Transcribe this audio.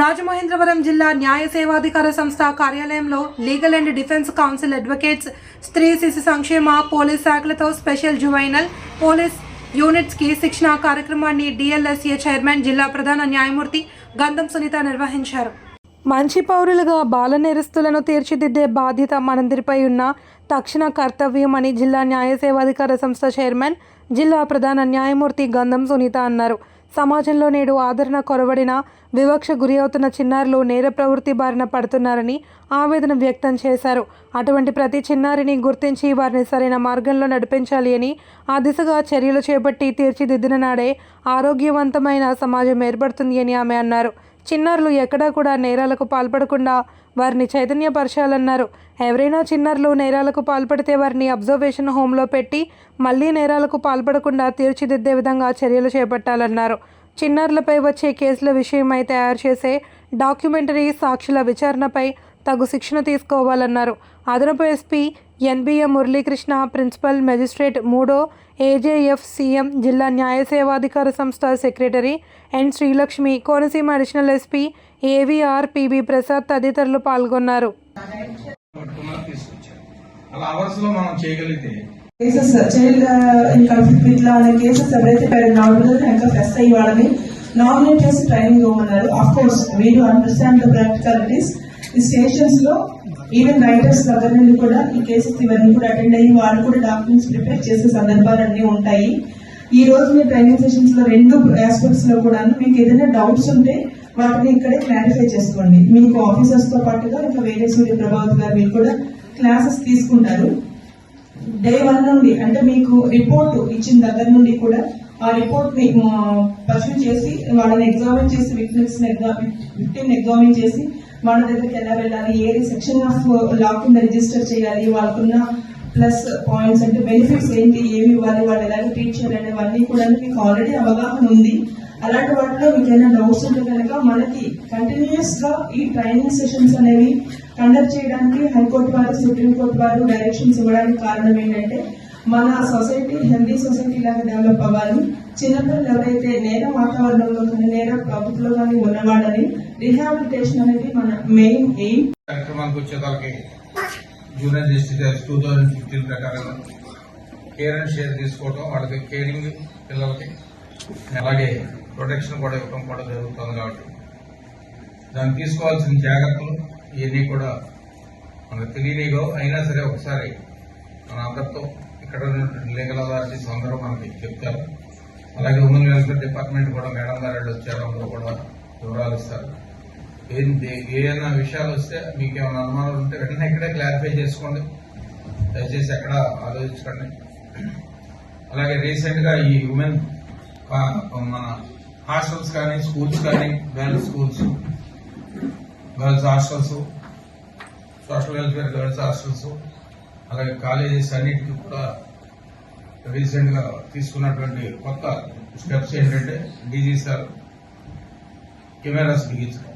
రాజమహేంద్రవరం జిల్లా న్యాయ సేవాధికార సంస్థ కార్యాలయంలో legal and defence council advocates స్త్రీ శిశు సంక్షేమ పోలీస్ శాఖలతో స్పెషల్ జువైనల్ పోలీస్ యూనిట్స్కి శిక్షణ కార్యక్రమాన్ని డిఎల్ఎస్ఏ చైర్మన్ జిల్లా ప్రధాన న్యాయమూర్తి గంధం సునీత నిర్వహించారు. మంచి పౌరులుగా బాల నేరస్తులను తీర్చిదిద్దే బాధ్యత మనందరిపై ఉన్న తక్షణ కర్తవ్యం అని జిల్లా న్యాయ సేవాధికార సంస్థ చైర్మన్ జిల్లా ప్రధాన న్యాయమూర్తి గంధం సునీత అన్నారు. సమాజంలో నేడు ఆదరణ కొరవడిన వివక్ష గురి అవుతున్న చిన్నారులు నేర ప్రవృత్తి బారిన పడుతున్నారని ఆవేదన వ్యక్తం చేశారు. అటువంటి ప్రతి చిన్నారిని గుర్తించి వారిని సరైన మార్గంలో నడిపించాలి అని ఆ దిశగా చర్యలు చేపట్టి తీర్చిదిద్దిన నాడే ఆరోగ్యవంతమైన సమాజం ఏర్పడుతుంది అని ఆమె అన్నారు. చిన్నారులు ఎక్కడా కూడా నేరాలకు పాల్పడకుండా వారిని చైతన్యపరచాలన్నారు. ఎవరైనా చిన్నారులు నేరాలకు పాల్పడితే వారిని అబ్జర్వేషన్ హోంలో పెట్టి మళ్ళీ నేరాలకు పాల్పడకుండా తీర్చిదిద్దే విధంగా చర్యలు చేపట్టాలన్నారు. చిన్నారులపై వచ్చే కేసుల విషయమై తయారు చేసే డాక్యుమెంటరీ సాక్షుల విచారణపై తగు శిక్షణ తీసుకోవాలన్నారు. అదనపు SP N B M Muralikrishna principal magistrate మూడో A J F C M జిల్లా న్యాయ సేవాధికార సంస్థ secretary N Srilakshmi Konaseema additional SP A V R P B Prasad తదితరులు పాల్గొన్నారు. పట్టుకున్నారు తీసుకొచ్చారు అలా అవర్స్లో మనం చేయగలిగితే కేసెస్ చైల్డ్ ఇన్ కాన్ఫ్లిక్ట్ ఇట్లా అనే కేసెస్ ఎవరైతే పేరెంట్ నామినల్ హ్యాంకర్ ఫెస్ట్ అయ్యి వాళ్ళని నామినేట్ చేసి training ఇవ్వమన్నారు. Of course we do understand the practicalities ఈ స్టేషన్స్లో ఈవెన్ రైటర్స్ దగ్గర నుండి కూడా ఈ కేసెస్ ఇవన్నీ కూడా అటెండ్ అయ్యి వాళ్ళు కూడా డాక్యుమెంట్స్ ప్రిపేర్ చేసే సందర్భాలు అన్ని ఉంటాయి. ఈ రోజు మీ ట్రైనింగ్ సెషన్స్లో రెండు ఆస్పెక్ట్స్లో కూడా మీకు ఏదైనా డౌట్స్ ఉంటే వాటిని ఇక్కడే క్లారిఫై చేసుకోండి. మీకు ఆఫీసర్స్తో పాటుగా ఇంకా వేరే సూర్య ప్రభావత్ గారు మీరు కూడా క్లాసెస్ తీసుకుంటారు. డే వన్ నుండి అంటే మీకు రిపోర్ట్ ఇచ్చిన దగ్గర నుండి కూడా ఆ రిపోర్ట్ని పర్సూ చేసి వాళ్ళని ఎగ్జామిన్ చేసి విక్టిమ్స్ విక్టిమ్ ఎగ్జామిన్ చేసి వాళ్ళ దగ్గరికి ఎలా వెళ్ళాలి? ఏది సెక్షన్ ఆఫ్ లా కింద రిజిస్టర్ చేయాలి? వాళ్ళకున్న ప్లస్ పాయింట్స్ అంటే బెనిఫిట్స్ ఏంటి? ఏమి ఇవ్వాలి? వాళ్ళు ఎలాగ ట్రీట్ చేయాలి? అవన్నీ కూడా మీకు ఆల్రెడీ అవగాహన ఉంది. అలాంటి వాటిలో మీకు ఏమైనా డౌట్స్ ఉంటే కనుక మనకి కంటిన్యూస్గా ఈ ట్రైనింగ్ సెషన్స్ అనేవి కండక్ట్ చేయడానికి హైకోర్టు వారు సుప్రీంకోర్టు వారు డైరెక్షన్స్ ఇవ్వడానికి కారణం ఏంటంటే మన సొసైటీ హెల్దీ సొసైటీ లాగా డెవలప్ అవ్వాలి. చిన్నపిల్లలు ఎవరైతే నేర వాతావరణంలో కానీ నేర ప్రభుత్వంలో కానీ ఉన్నవాళ్ళని రిహాబిలిటేషన్ అనేది మన మెయిన్ ఎయిమ్. కార్యక్రమానికి వచ్చేదానికి junior justice two thousand fifteen ప్రకారం కేర్ అండ్ షేర్ తీసుకోవడం వాళ్ళకి కేరింగ్ పిల్లలకి అలాగే ప్రొటెక్షన్ కూడా ఇవ్వడం కూడా జరుగుతుంది కాబట్టి. దాన్ని తీసుకోవాల్సిన జాగ్రత్తలు ఇవన్నీ కూడా మనకు తెలియనిగో అయినా సరే ఒకసారి మన అందరితో ఇక్కడ లీగల్ అథారిటీస్ అందరూ మనకి చెప్తారు. అలాగే ఉమెన్ వెల్ఫేర్ డిపార్ట్మెంట్ కూడా మేడం గారు వాళ్ళు వచ్చారు అందరూ కూడా వివరాలు ఇస్తారు. ఏంటి ఏదైనా విషయాలు వస్తే మీకు ఏమైనా అనుమానాలు ఉంటే వెంటనే ఇక్కడే క్లారిఫై చేసుకోండి. దయచేసి ఎక్కడ ఆలోచించకండి. అలాగే రీసెంట్గా ఈ ఉమెన్ మన హాస్టల్స్ కానీ స్కూల్స్ కానీ girls schools girls hostels social welfare girls hostels అలాగే కాలేజెస్ అన్నిటికీ కూడా రీసెంట్గా తీసుకున్నటువంటి కొత్త స్టెప్స్ ఏంటంటే డీజీ సార్ కెమెరాస్ బిగించడం.